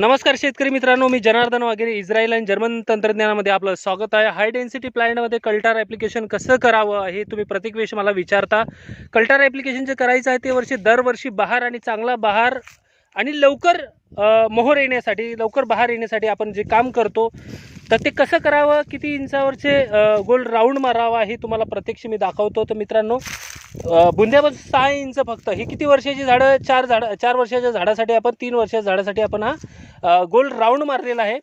नमस्कार शेतकरी मित्रांनो मी जनार्दन वगैरे इस्रायल आणि जर्मन तंत्रज्ञानामध्ये आपलं स्वागत आहे. हाय डेन्सिटी प्लॅनमध्ये कल्टार ॲप्लिकेशन कसं करावं हे तुम्ही प्रत्येक वेळेस मला विचारता. कल्टार ॲप्लिकेशन जे करायचं आहे ते वर्षी दरवर्षी बहार आणि चांगला बहार आणि लवकर मोहर येण्यासाठी लवकर बहार येण्यासाठी आपण जे काम करतो तर ते कसं करावं किती इंचावरचे गोल राऊंड मारावा हे तुम्हाला प्रत्यक्ष मी दाखवतो. तर मित्रांनो अ, बुंद्यापासून सहा इंच फक्त. हे किती वर्षाची झाडं? चार झाडं चार वर्षाच्या झाडासाठी आपण तीन वर्षाच्या झाडासाठी आपण हा गोल राऊंड मारलेला आहे.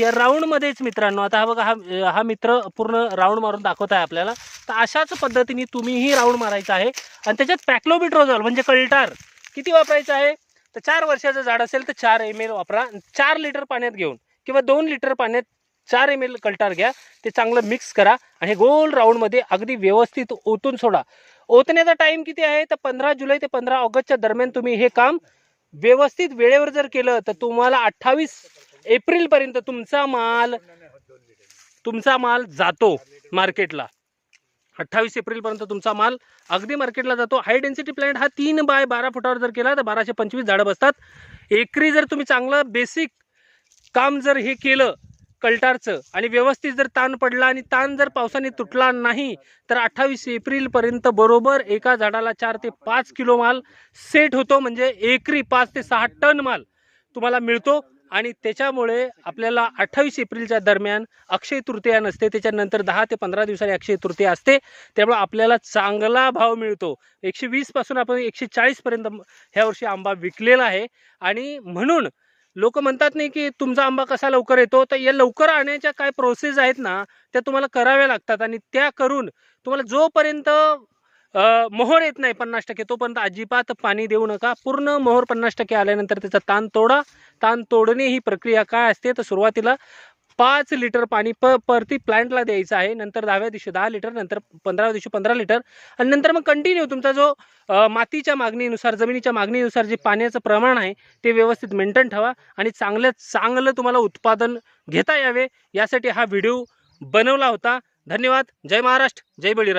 या राऊंडमध्येच मित्रांनो आता हा बघा हा हा मित्र पूर्ण राऊंड मारून दाखवत आहे आपल्याला. तर अशाच पद्धतीने तुम्हीही राऊंड मारायचा आहे. आणि त्याच्यात पॅक्लोबिट्रोझॉल म्हणजे कल्टार किती वापरायचं आहे? तर चार वर्षाचं झाड असेल तर चार एम एल वापरा. चार लिटर पाण्यात घेऊन किंवा दोन लिटर पाण्यात चार एम एल कल्टार घ्या. ते चांगलं मिक्स करा आणि गोल राऊंडमध्ये अगदी व्यवस्थित ओतून सोडा. ओतण्याचा टाईम किती आहे? तर पंधरा जुलै ते पंधरा ऑगस्टच्या दरम्यान तुम्ही हे काम व्यवस्थित वेळेवर जर केलं तर तुम्हाला अठ्ठावीस एप्रिलपर्यंत तुमचा माल तुमचा माल जातो मार्केटला. अठ्ठावीस एप्रिलपर्यंत तुमचा माल अगदी मार्केटला जातो. हाय डेन्सिटी प्लॅन्ट हा तीन बाय बारा फुटावर जर केला तर बाराशे पंचवीस झाडं बसतात. एकरी जर तुम्ही चांगलं बेसिक काम जर हे केलं कल्टारचं. आणि व्यवस्थित जर ताण पडला आणि ताण जर पावसाने तुटला नाही तर अठ्ठावीस एप्रिलपर्यंत बरोबर एका झाडाला चार ते पाच किलो माल सेट होतो म्हणजे एकरी पाच ते सहा टन माल तुम्हाला मिळतो. आणि त्याच्यामुळे आपल्याला अठ्ठावीस एप्रिलच्या दरम्यान अक्षय तृतीया नसते त्याच्यानंतर दहा ते पंधरा दिवसांनी अक्षय तृतीया असते. त्यामुळे आपल्याला चांगला भाव मिळतो. एकशे वीसपासून आपण एकशे चाळीसपर्यंत ह्या वर्षी आंबा विकलेला आहे. आणि म्हणून लोक म्हणतात नाही की तुमचा आंबा कसा लवकर येतो तर या लवकर आणण्याच्या काय प्रोसेस आहेत ना त्या तुम्हाला कराव्या लागतात. आणि त्या करून तुम्हाला जोपर्यंत मोहोर मोहर येत नाही पन्नास टक्के तोपर्यंत अजिबात पाणी देऊ नका. पूर्ण मोहर पन्नास टक्के आल्यानंतर त्याचा ताण तोडा. ताण तोडणे ही प्रक्रिया काय असते? तर सुरुवातीला पाच लिटर पाणी प परती प्लांटला द्यायचं आहे. नंतर दहाव्या दिवशी दहा लिटर नंतर पंधराव्या दिवशी पंधरा लिटर. आणि नंतर मग कंटिन्यू तुमचा जो मातीच्या मागणीनुसार जमिनीच्या मागणीनुसार जे पाण्याचं प्रमाण आहे ते व्यवस्थित मेंटेन ठेवा आणि चांगल्यात चांगलं तुम्हाला उत्पादन घेता यावे. यासाठी हा व्हिडिओ बनवला होता. धन्यवाद. जय महाराष्ट्र. जय बळीराज